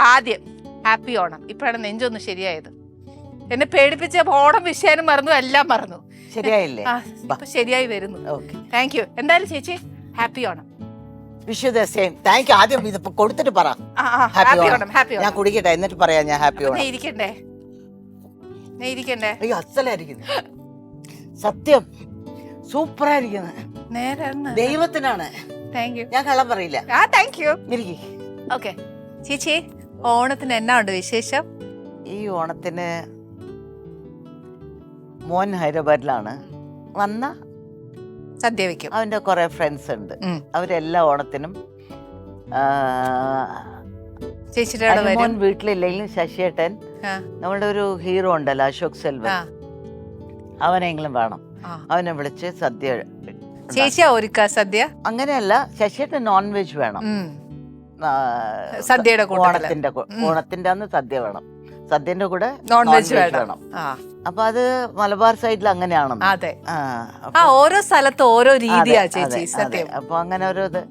ആദ്യം ഹാപ്പി ഓണം. ഇപ്പോഴാണ് നെഞ്ചൊന്ന് ശരിയായത്. എന്നെ പേടിപ്പിച്ച ഓണം വിഷയാനും മറന്നു എല്ലാം മറന്നു. ശരിയായില്ലേ? ശരിയായി വരുന്നു. ഓക്കെ. താങ്ക് യു എന്തായാലും ചേച്ചി happy Onam. Wish you the same thank you ആദ്യം ഇതിപ്പോ കൊടുത്തിട്ട് പറ. ഹാപ്പി ഓണം. ഞാൻ കുടിക്കട്ടെ എന്നിട്ട് പറയാം ഞാൻ ഹാപ്പി ഓണം. ഇരിക്കണ്ടേ ഇരിക്കണ്ടേ അയ്യോ അസലായിരിക്കുന്നു. സത്യം. സൂപ്പറായിരിക്കുന്നു. ദൈവത്തിനാണ്. ഞാൻ കള്ളം പറയില്ല. ആ താങ്ക് യു ഇരിക്കി ഓക്കെ ചേച്ചി ഓണത്തിന് എന്നാ ഉണ്ട് വിശേഷം? ഈ ഓണത്തിന് മോൻ ഹൈദരാബാദിലാണ്. വന്ന സദ്യ വെക്കും. അവന്റെ കുറെ ഫ്രണ്ട്സ് ഉണ്ട്. അവരെല്ലാ ഓണത്തിനും മോൻ ചേച്ചിയുടെ വീട്ടിലില്ലെങ്കിലും ശശിയേട്ടൻ ആ, നമ്മളുടെ ഒരു ഹീറോ ഉണ്ടല്ലോ അശോക് സെൽവ അവനെങ്കിലും വേണം. അവനെ വിളിച്ച് സദ്യ ചേച്ചിയാ ഒരുക്ക സദ്യ? അങ്ങനെയല്ല ശശിയേട്ടൻ നോൺ വെജ് വേണം സദ്യയുടെ ഓണത്തിന്റെ ഓണത്തിന്റെ അന്ന് സദ്യ വേണം. സദ്യന്റെ കൂടെ നോൺ വെജ് വേണം. അപ്പൊ അത് മലബാർ സൈഡിൽ അങ്ങനെയാണ് അതെ. ആ, ഓരോ സ്ഥലത്ത് ഓരോ രീതിയാ ചേച്ചി സത്യം. അപ്പൊ അങ്ങനെ ഓരോ ഇത്.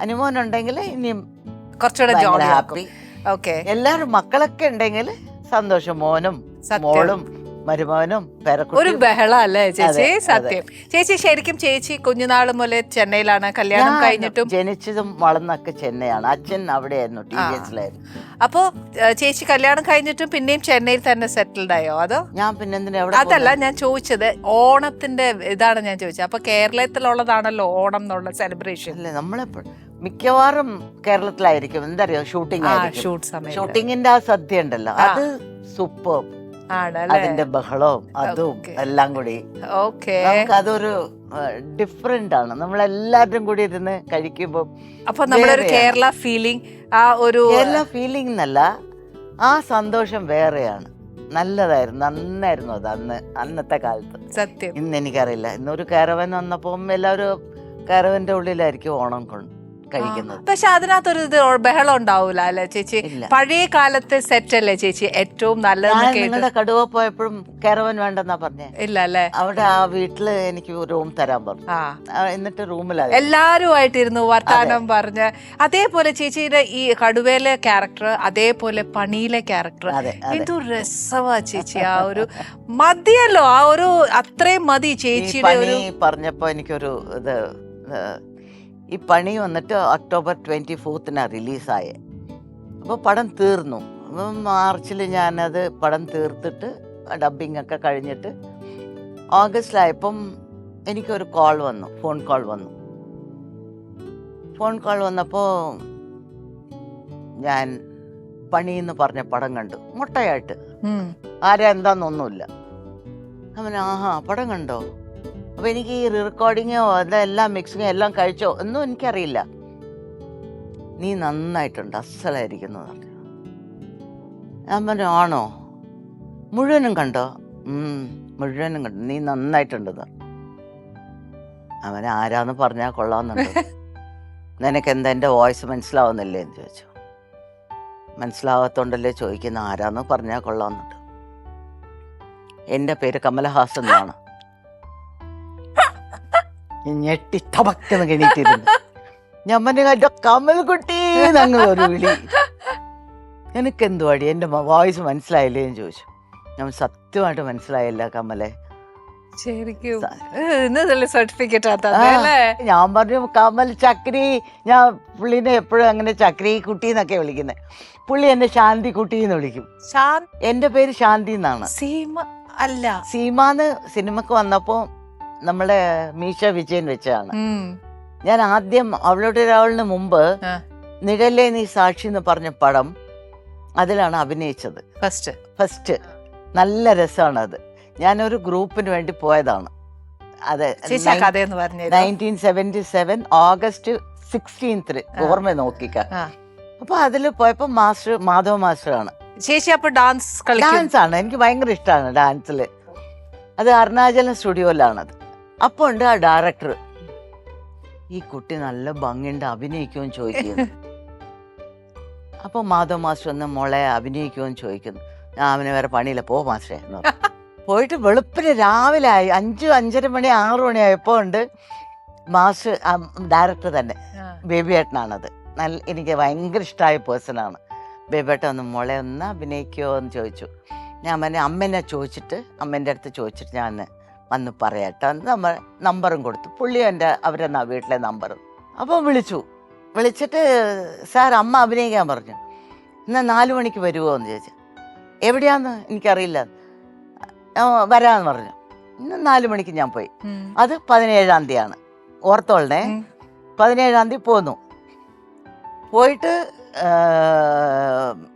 അനുമോൻ ഉണ്ടെങ്കിൽ ഇനിയും കുറച്ചുകൂടെ ഹാപ്പി ഓക്കെ എല്ലാരും മക്കളൊക്കെ ഉണ്ടെങ്കിൽ സന്തോഷം. മോനും മോളും മരുമോനും ഒരു ബഹള അല്ലേ ചേച്ചി. സത്യം. ചേച്ചി ശരിക്കും ചേച്ചി കുഞ്ഞുനാൾ മുതലേ ചെന്നൈയിലാണ് കല്യാണം കഴിഞ്ഞിട്ടും ജനിച്ചതും വളർന്നൊക്കെ ചെന്നൈയാണ്. അച്ഛൻ അവിടെയായിരുന്നു ടി ആ. വി എസിലായിരുന്നു. അപ്പോ ചേച്ചി കല്യാണം കഴിഞ്ഞിട്ടും പിന്നെയും ചെന്നൈയിൽ തന്നെ സെറ്റിൽഡ് ആയോ? അതോ? ഞാൻ പിന്നെ അതല്ല ഞാൻ ചോദിച്ചത് ഓണത്തിന്റെ ഇതാണ് ഞാൻ ചോദിച്ചത്. അപ്പൊ കേരളത്തിലുള്ളതാണല്ലോ ഓണം എന്നുള്ള സെലിബ്രേഷൻ അല്ലേ മിക്കവാറും കേരളത്തിലായിരിക്കും. എന്തറിയോ ഷൂട്ടിംഗ് ഷൂട്ടിങ്ങിന്റെ ആ സദ്യ ഉണ്ടല്ലോ. അത് സൂപ്പർ. അതിന്റെ ബഹളവും അതും എല്ലാം കൂടി. ഓക്കെ. നമുക്ക് അതൊരു ഡിഫറെന്റ് ആണ്. നമ്മൾ എല്ലാവരും കൂടി ഇരുന്ന് കഴിക്കുമ്പോൾ അപ്പൊ നമ്മളൊരു. കേരള ഫീലിംഗ് ആ ഒരു കേരള ഫീലിംഗ് എന്നല്ല ആ സന്തോഷം വേറെയാണ്. നല്ലതായിരുന്നു നന്നായിരുന്നു അത് അന്ന് അന്നത്തെ കാലത്ത്. സത്യം. ഇന്ന് എനിക്കറിയില്ല. ഇന്നൊരു കാരവൻ വന്നപ്പോൾ എല്ലാവരും കാരവന്റെ ഉള്ളിലായിരിക്കും ഓണം കൊണ്ട്. കഴിക്കുന്നത്. പക്ഷെ അതിനകത്തൊരു ഇത് ബഹളം ഉണ്ടാവൂല അല്ലേ ചേച്ചി? പഴയ കാലത്തെ സെറ്റ് അല്ലേ ചേച്ചി? ഏറ്റവും നല്ലത് നിങ്ങളുടെ കടുവ പോയപ്പോഴും കയറവൻ വേണ്ടെന്നാ പറഞ്ഞേ. ഇല്ല അല്ലേ? അവിടെ ആ വീട്ടിൽ എനിക്ക് റൂം തരാൻ പറഞ്ഞു. എന്നിട്ട് ആ, എല്ലാരും ആയിട്ടിരുന്നു എല്ലാരുമായിട്ടിരുന്നു വർത്താനം പറഞ്ഞ്. അതേപോലെ ചേച്ചിയുടെ ഈ കടുവയിലെ ക്യാരക്ടർ അതേപോലെ പണിയിലെ ക്യാരക്ടർ എന്തു രസമാ ചേച്ചി ആ ഒരു മതിയല്ലോ ആ ഒരു അത്രയും മതി ചേച്ചിയുടെ പറഞ്ഞപ്പോ എനിക്കൊരു ഇത് ഈ പണി വന്നിട്ട് ഒക്ടോബർ ട്വന്റി ഫോർത്തിനാണ് റിലീസായേ. അപ്പോൾ പടം തീർന്നു. അപ്പം മാർച്ചിൽ ഞാനത് പടം തീർത്തിട്ട് ഡബിങ് ഒക്കെ കഴിഞ്ഞിട്ട് ഓഗസ്റ്റിലായപ്പം എനിക്കൊരു കോൾ വന്നു ഫോൺ കോൾ വന്നു. ഫോൺ കോൾ വന്നപ്പോൾ ഞാൻ പണി എന്ന് പറഞ്ഞ പടം കണ്ടു മുട്ടയായിട്ട്. ആരെന്താന്നൊന്നുമില്ല ആരാ അവൻ ആഹാ പടം കണ്ടോ? അപ്പൊ എനിക്ക് ഈ റെക്കോർഡിങ്ങോ അതെല്ലാം മിക്സിങ്ങോ എല്ലാം കഴിച്ചോ ഒന്നും എനിക്കറിയില്ല. നീ നന്നായിട്ടുണ്ട് അസലായിരിക്കുന്നു അമ്മ ആണോ? മുഴുവനും കണ്ടോ? മുഴുവനും കണ്ടു. നീ നന്നായിട്ടുണ്ടെന്ന്. അവൻ ആരാന്ന് പറഞ്ഞാൽ കൊള്ളാമെന്നുണ്ട്. നിനക്ക് എന്താ എന്റെ വോയിസ് മനസ്സിലാവുന്നില്ലേ എന്ന് ചോദിച്ചു. മനസ്സിലാവാത്തോണ്ടല്ലേ ചോദിക്കുന്ന ആരാന്ന് പറഞ്ഞാൽ കൊള്ളാമെന്നുണ്ട്. എന്റെ പേര് കമലഹാസൻ എന്നാണ്. ഞെട്ടി തപക്കെന്ന് കെണീറ്റിരുന്നു ഞാൻ പറഞ്ഞു കമൽ കുട്ടി എന്നങ്ങ് ഒരു വിളി. എനിക്ക് എന്തുവാടി എന്റെ വോയിസ് മനസ്സിലായില്ലേ എന്ന് ചോദിച്ചു. ഞാൻ സത്യമായിട്ട് മനസ്സിലായില്ല കമലെ. ശരിക്കും. സർട്ടിഫിക്കറ്റ് ഞാൻ പറഞ്ഞു കമൽ ചക്രി ഞാൻ പുള്ളിനെ എപ്പോഴും അങ്ങനെ ചക്രി കുട്ടി എന്നൊക്കെ വിളിക്കുന്നത് പുള്ളി എന്നെ ശാന്തി കുട്ടി എന്ന് വിളിക്കും. എന്റെ പേര് ശാന്തി എന്നാണ്. സീമ അല്ല. സീമാന്ന് സിനിമക്ക് വന്നപ്പോൾ നമ്മളെ മീശ വിജയൻ വെച്ചാണ് ഞാൻ ആദ്യം അവളുടെ ഒരാളിന് മുമ്പ് നിഴല്ലേ നിഴലേ നീ സാക്ഷി എന്ന് പറഞ്ഞ പടം അതിലാണ് അഭിനയിച്ചത്. ഫസ്റ്റ്. ഫസ്റ്റ്. നല്ല രസമാണ് അത്. ഞാനൊരു ഗ്രൂപ്പിന് വേണ്ടി പോയതാണ്. അതെ നയന്റീൻ സെവന്റി സെവൻ ഓഗസ്റ്റ് സിക്സ്റ്റീൻത്തിന് ഓർമ്മ നോക്കിക്ക. അപ്പൊ അതിൽ പോയപ്പോ മാസ്റ്റർ മാധവ മാസ്റ്ററാണ്. ചേച്ചി അപ്പൊ ഡാൻസ് ഡാൻസ് ആണ് എനിക്ക് ഭയങ്കര ഇഷ്ടമാണ് ഡാൻസിൽ അത് അരുണാചലം സ്റ്റുഡിയോയിലാണത്. അപ്പോൾ ഉണ്ട് ആ ഡയറക്ടർ ഈ കുട്ടി നല്ല ഭംഗിയുണ്ട് അഭിനയിക്കുമെന്ന് ചോദിക്കുന്നു. അപ്പോൾ മാധവ് മാസ്റ്റർ ഒന്ന് മോളെ അഭിനയിക്കുമെന്ന് ചോദിക്കുന്നു. ഞാൻ അവനെ വേറെ പണിയില്ല പോ മാസ്റ്ററെ എന്ന് പറഞ്ഞു. പോയിട്ട് വെളുപ്പിന് രാവിലെ ആയി അഞ്ചു അഞ്ചര മണി ആറു മണി ആയപ്പോൾ ഉണ്ട് മാസ്റ്റർ ഡയറക്ടർ തന്നെ ബേബിയേട്ടനാണത്. നല്ല എനിക്ക് ഭയങ്കര ഇഷ്ടമായ പേഴ്സണാണ് ബേബേട്ട ഒന്ന് മോളെ ഒന്ന് അഭിനയിക്കുമോ എന്ന് ചോദിച്ചു. ഞാൻ അമ്മനെ അമ്മേനെ ചോദിച്ചിട്ട് അമ്മേന്റെ അടുത്ത് ചോദിച്ചിട്ട് ഞാൻ വന്ന് പറയട്ടെ. നമ്മൾ നമ്മ നമ്പറും കൊടുത്തു. പുള്ളി എന്റെ അവരെ വീട്ടിലെ നമ്പർ. അപ്പോൾ വിളിച്ചു. വിളിച്ചിട്ട് സാർ അമ്മ അഭിനയിക്കാൻ പറഞ്ഞു. എന്നാൽ നാല് മണിക്ക് വരുമോ എന്ന് ചോദിച്ചു. എവിടെയാന്ന്? എനിക്കറിയില്ല. വരാന്ന് വരാമെന്ന് പറഞ്ഞു. ഇന്ന് നാല് മണിക്ക് ഞാൻ പോയി. അത് പതിനേഴാം തീയതിയാണ്. ഓർത്തോളണേ. പതിനേഴാം തീയതി പോന്നു. പോയിട്ട്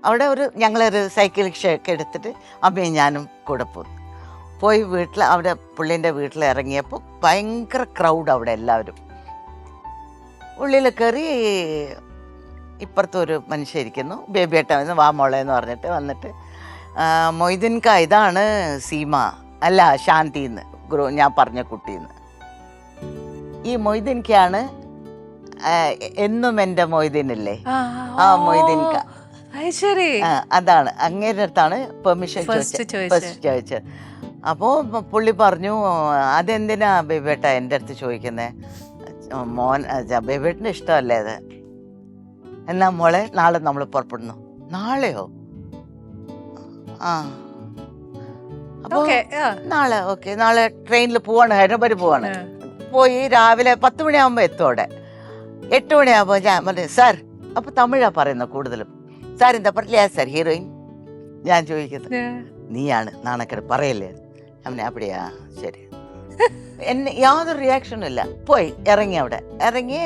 അവിടെ ഒരു ഞങ്ങളൊരു സൈക്കിൾ റിക്ഷയൊക്കെ എടുത്തിട്ട് അമ്മയും ഞാനും കൂടെ പോന്നു. പോയി വീട്ടിൽ അവിടെ പുള്ളീന്റെ വീട്ടിൽ ഇറങ്ങിയപ്പോൾ ഭയങ്കര ക്രൗഡ് അവിടെ എല്ലാവരും. ഉള്ളിൽ കയറി ഇപ്പുറത്തൊരു മനുഷ്യരിക്കുന്നു മനുഷ്യൻ ഇരിക്കുന്നു. ബേബിയേട്ട വന്ന് വാ മോളെ എന്ന് പറഞ്ഞിട്ട് വന്നിട്ട് മൊയ്തീൻക ഇതാണ് സീമ. അല്ല ശാന്തി എന്ന് ഗുരു ഞാൻ പറഞ്ഞ കുട്ടിന്ന് ഈ മൊയ്തീൻക്കാണ് ആ, എന്നും എന്റെ മൊയ്തീനല്ലേ? ആ, മൊയ്തീൻക. ശരി. അതാണ്. അങ്ങേരുടെ അടുത്താണ് പെർമിഷൻ ചോദിച്ചത്. അപ്പോൾ പുള്ളി പറഞ്ഞു അതെന്തിനാ ബേബേട്ട എന്റെ അടുത്ത് ചോദിക്കുന്നത് മോൻ ബേബേട്ടിന് ഇഷ്ടമല്ലേ അത്? എന്നാ മോളെ നാളെ നമ്മൾ പുറപ്പെടുന്നു. നാളെയോ? ആ. അപ്പോൾ നാളെ ഓക്കെ നാളെ ട്രെയിനിൽ പോവാണ് ഹൈദരാബാദ് പോവാണ്. പോയി രാവിലെ പത്ത് മണിയാകുമ്പോൾ എത്തും അവിടെ. എട്ട് മണിയാകുമ്പോൾ ഞാൻ പറഞ്ഞു സാർ അപ്പോൾ തമിഴാ പറയുന്നത് കൂടുതലും. സാർ എന്താ പറയില്ല സാർ ഹീറോയിൻ. ഞാൻ ചോദിക്കുന്നത് നീയാണ് നാണക്കേട് പറയല്ലേ? അവനെ അപ്പടിയാ ശരി. എന്നെ യാതൊരു റിയാക്ഷനും ഇല്ല. പോയി ഇറങ്ങി അവിടെ. ഇറങ്ങി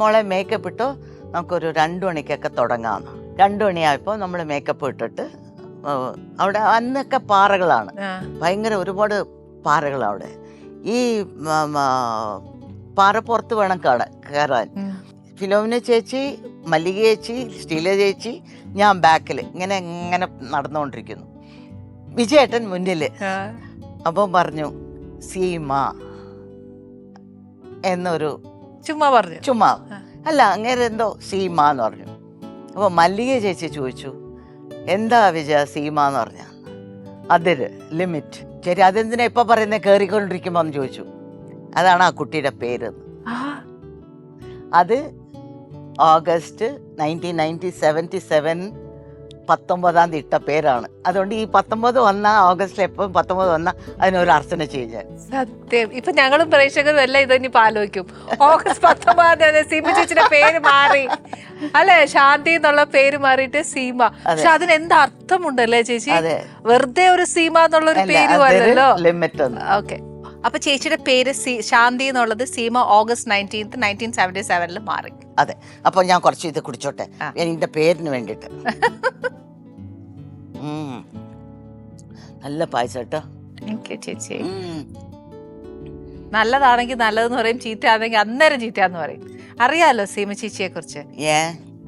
മോളെ മേക്കപ്പ് ഇട്ടോ നമുക്കൊരു രണ്ടു മണിക്കൊക്കെ തുടങ്ങാമെന്ന് രണ്ടു മണിയായപ്പോൾ നമ്മൾ മേക്കപ്പ് ഇട്ടിട്ട് അവിടെ അന്നൊക്കെ പാറകളാണ്. ഭയങ്കര ഒരുപാട് പാറകൾ അവിടെ. ഈ പാറ പുറത്ത് വേണം കാണാൻ കയറാൻ. ഫിലോമിന ചേച്ചി മല്ലിക ചേച്ചി സ്റ്റീല ചേച്ചി ഞാൻ ബാക്കിൽ ഇങ്ങനെ ഇങ്ങനെ നടന്നുകൊണ്ടിരിക്കുന്നു വിജയേട്ടൻ മുന്നിൽ അപ്പം പറഞ്ഞു സീമ എന്നൊരു ചുമ്മാ പറഞ്ഞു. ചുമ്മാ. അല്ല അങ്ങനെ എന്തോ സീമ എന്ന് പറഞ്ഞു. അപ്പോൾ മല്ലിക ചേച്ചി ചോദിച്ചു എന്താ വിജയ സീമ എന്ന് പറഞ്ഞ? അതിര് ലിമിറ്റ്. ശരി അതെന്തിനാ ഇപ്പൊ പറയുന്നത് കയറിക്കൊണ്ടിരിക്കുമ്പോ എന്ന് ചോദിച്ചു. അതാണ് ആ കുട്ടിയുടെ പേര്. അത് August nineteen ninety seventy seven പത്തൊമ്പതാം തീയതി ഇട്ട പേരാണ്. അതുകൊണ്ട് ഈ പത്തൊമ്പത് വന്ന ഓഗസ്റ്റ് എപ്പം പത്തൊമ്പത് വന്ന അതിനൊരു അർച്ചന ചെയ്യാൻ. സത്യം. ഇപ്പൊ ഞങ്ങളും പ്രേക്ഷകരും എല്ലാം ഇത് ഇനി ആലോചിക്കും. ഓഗസ്റ്റ് പത്തൊമ്പതാം തീയതി സീമ ചേച്ചിയുടെ പേര് മാറി? അല്ലെ? ശാന്തി എന്നുള്ള പേര് മാറിയിട്ട് സീമ. പക്ഷെ അതിന് എന്ത് അർത്ഥമുണ്ട് അല്ലേ ചേച്ചി? വെറുതെ ഒരു സീമ എന്നുള്ള ഒരു പേരും അല്ലല്ലോ. Limit okay. അപ്പൊ ചേച്ചിയുടെ പേര് ശാന്തി എന്നുള്ളത് Seema August nineteenth nineteen seventy സെവനിൽ മാറി. അതെ. അപ്പോൾ ഞാൻ കുറച്ച് ഇത് കുടിച്ചോട്ടെ. എന്റെ എന്റെ പേരിന് വേണ്ടിയിട്ട്. ഉം. നല്ല പായസട്ടോ ചേച്ചി. നല്ലതാണെങ്കിൽ നല്ലതെന്ന് പറയും ചീത്തയാണെങ്കിൽ അന്നേരം ചീത്തയാന്ന് പറയും. അറിയാലോ സീമ ചേച്ചിയെ കുറിച്ച്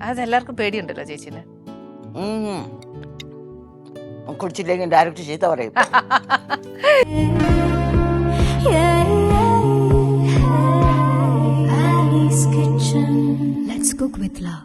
അതെല്ലാവർക്കും പേടിയുണ്ടല്ലോ ചേച്ചിന്. കുടിച്ചില്ലെങ്കിൽ ഡയറക്റ്റ് ചീത്ത പറയും. Let's cook with love.